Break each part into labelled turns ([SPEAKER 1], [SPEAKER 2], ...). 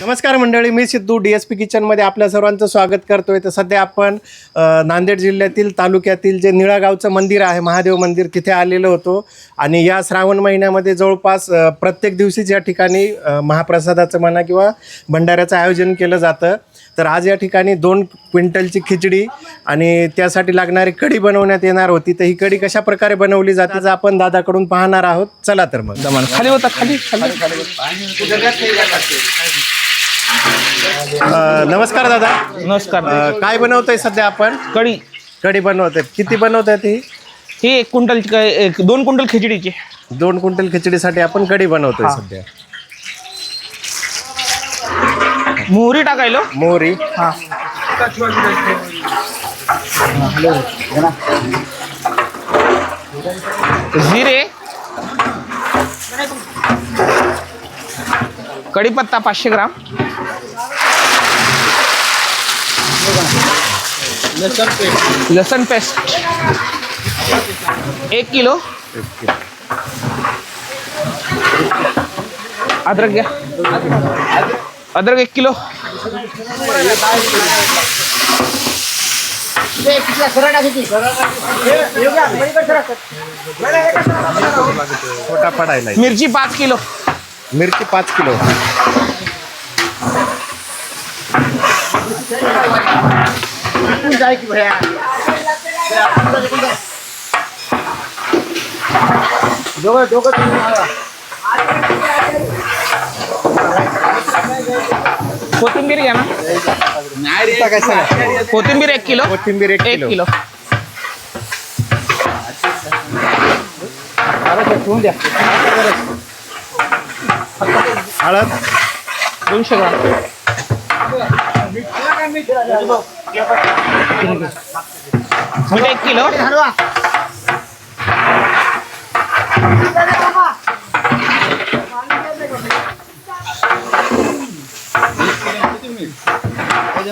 [SPEAKER 1] नमस्कार मंडळी मी सिद्धू डी एस पी किचनमध्ये आपल्या सर्वांचं स्वागत करतोय. तर सध्या आपण नांदेड जिल्ह्यातील तालुक्यातील जे निळागावचं मंदिर आहे महादेव मंदिर तिथे आलेलो होतो. आणि या श्रावण महिन्यामध्ये जवळपास प्रत्येक दिवशीच या ठिकाणी महाप्रसादाचं म्हणा किंवा भंडाऱ्याचं आयोजन केलं जातं. तर आज या ठिकाणी दोन क्विंटलची खिचडी आणि त्यासाठी लागणारी कढी बनवण्यात येणार होती. तर ही कढी कशा प्रकारे बनवली जाते आज आपण दादाकडून पाहणार आहोत. चला तर मग.
[SPEAKER 2] जमान खाली होता खाली
[SPEAKER 1] नमस्कार दादा.
[SPEAKER 2] नमस्कार.
[SPEAKER 1] अ, काय बनवतोय सध्या आपण?
[SPEAKER 2] कढी.
[SPEAKER 1] कढी बनवत आहेत किती बनवत आहेत ही
[SPEAKER 2] ही एक क्विंटल एक दोन क्विंटल खिचडीची.
[SPEAKER 1] दोन क्विंटल खिचडीसाठी आपण कढी बनवतोय सध्या.
[SPEAKER 2] मोहरी टाकायलो?
[SPEAKER 1] मोहरी.
[SPEAKER 2] हा. जिरे. कढीपत्ता पाचशे ग्राम. लसण पेस्ट. एक किलो. अदरक घ्या. अदरक एक किलो
[SPEAKER 1] छोटा पडायला आहे.
[SPEAKER 2] मिरची पाच किलो
[SPEAKER 1] मिरची पाच किलो
[SPEAKER 2] कोथिंबीर घ्या ना. कोथिंबीर एक किलो.
[SPEAKER 1] कोथिंबीर एक
[SPEAKER 2] एक
[SPEAKER 1] किलो.
[SPEAKER 2] किलो.
[SPEAKER 1] हळद.
[SPEAKER 2] दोनशे ग्राम. मीठ एक किलो.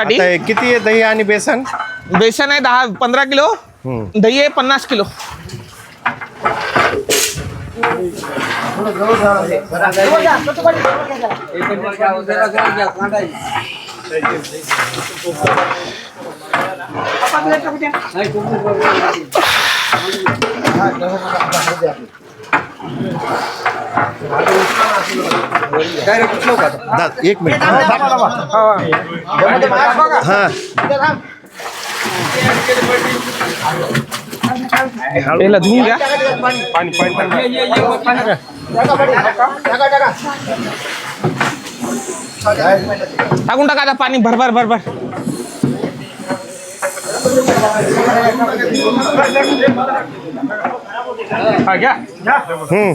[SPEAKER 2] आता
[SPEAKER 1] हे किती आहे दही आणि बेसन?
[SPEAKER 2] बेसन आहे दहा पंधरा किलो. दही आहे पन्नास किलो.
[SPEAKER 1] दा- एक मिनिट. हा
[SPEAKER 2] याला धुवून घ्या. टाकून टाका आता पाणी. भरभर भरभर हा घ्या.
[SPEAKER 1] हम्म.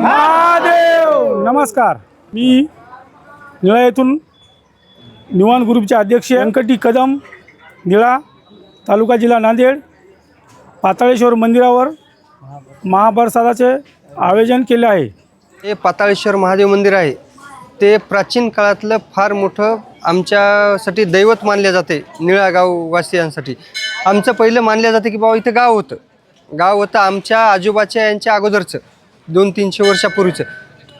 [SPEAKER 3] महादेव! नमस्कार. मी निळा येथून निवान ग्रुपचे अध्यक्ष व्यंकटी कदम निळा तालुका जिल्हा नांदेड पाताळेश्वर मंदिरावर महाप्रसादाचे आयोजन केले आहे.
[SPEAKER 4] हे पाताळेश्वर महादेव मंदिर आहे. ते प्राचीन काळातलं फार मोठं आमच्यासाठी दैवत मानले जाते निळा गाववासियांसाठी आमचं पहिलं मानलं जातं की बाबा इथं गाव होतं. गाव होतं आमच्या आजोबाच्या यांच्या अगोदरचं दोन तीनशे वर्षापूर्वीचं.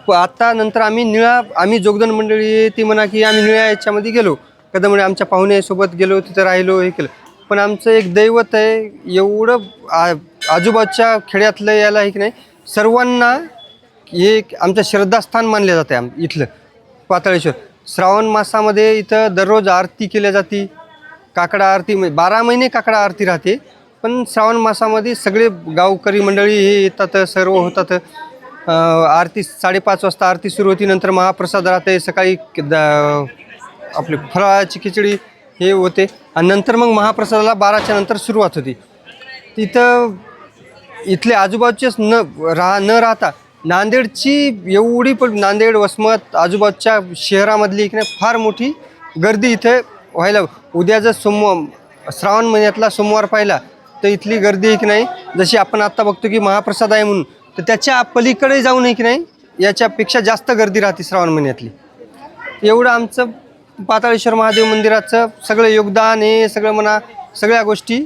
[SPEAKER 4] प- आता नंतर आम्ही निळा आम्ही जोगदन मंडळी ती म्हणा की आम्ही निळ्या याच्यामध्ये गेलो. कदमकडे आमच्या पाहुण्यासोबत गेलो तिथं राहिलो हे केलं. पण आमचं एक दैवत आहे एवढं आ- आजूबाजूच्या खेड्यातलं याला हे की नाही सर्वांना हे आमचं श्रद्धास्थान मानलं जातं आम इथलं. पाताळेश्वर. श्रावण मासामध्ये इथं दररोज आरती केल्या जाते. काकडा आरती म्हणजे बारा महिने काकडा आरती राहते. पण श्रावण मासामध्ये सगळे गावकरी मंडळी हे येतात सर्व होतात. आरती साडेपाच वाजता आरती सुरू होती. नंतर महाप्रसाद राहते. सकाळी द- आपली फराळाची खिचडी हे होते. आणि नंतर मग महाप्रसादाला बाराच्या नंतर सुरुवात होती. तिथं इथले आजूबाजूचेच न राहा न राहता नांदेडची एवढी पण नांदेड वसमत आजूबाजूच्या शहरामधली की नाही फार मोठी गर्दी इथे व्हायला. उद्या जर सोमवार श्रावण महिन्यातला सोमवार पाहिला तर इथली गर्दी आहे की नाही. जशी आपण आत्ता बघतो की महाप्रसाद आहे म्हणून तर त्याच्या पलीकडे जाऊन आहे की नाही याच्यापेक्षा जास्त गर्दी राहते श्रावण महिन्यातली. एवढं आमचं पाताळेश्वर महादेव मंदिराचं सगळं योगदान हे सगळं म्हणा सगळ्या गोष्टी